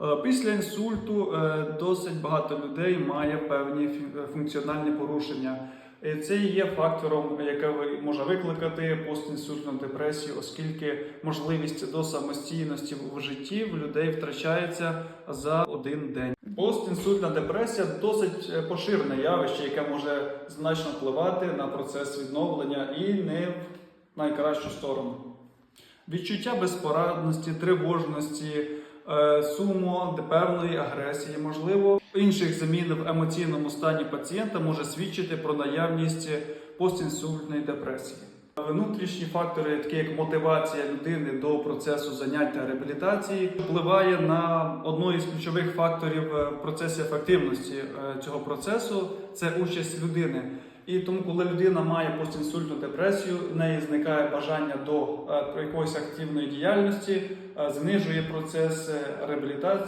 Е, Після інсульту е, досить багато людей має певні функціональні порушення. Це є фактором, яке може викликати постінсультну депресію, оскільки можливість до самостійності в житті в людей втрачається за один день. Постінсультна депресія досить е, поширене явище, яке може значно впливати на процес відновлення і не в найкращу сторону. Відчуття безпорадності, тривожності, е, суму, певної агресії, можливо, інших замін в емоційному стані пацієнта може свідчити про наявність постінсультної депресії. Внутрішні фактори, такі як мотивація людини до процесу заняття реабілітації, впливає на одну із ключових факторів е, в процесі ефективності е, цього процесу це участь людини. І тому, коли людина має постінсультну депресію, в неї зникає бажання до е, якоїсь активної діяльності, е, знижує процес е, реабілітації.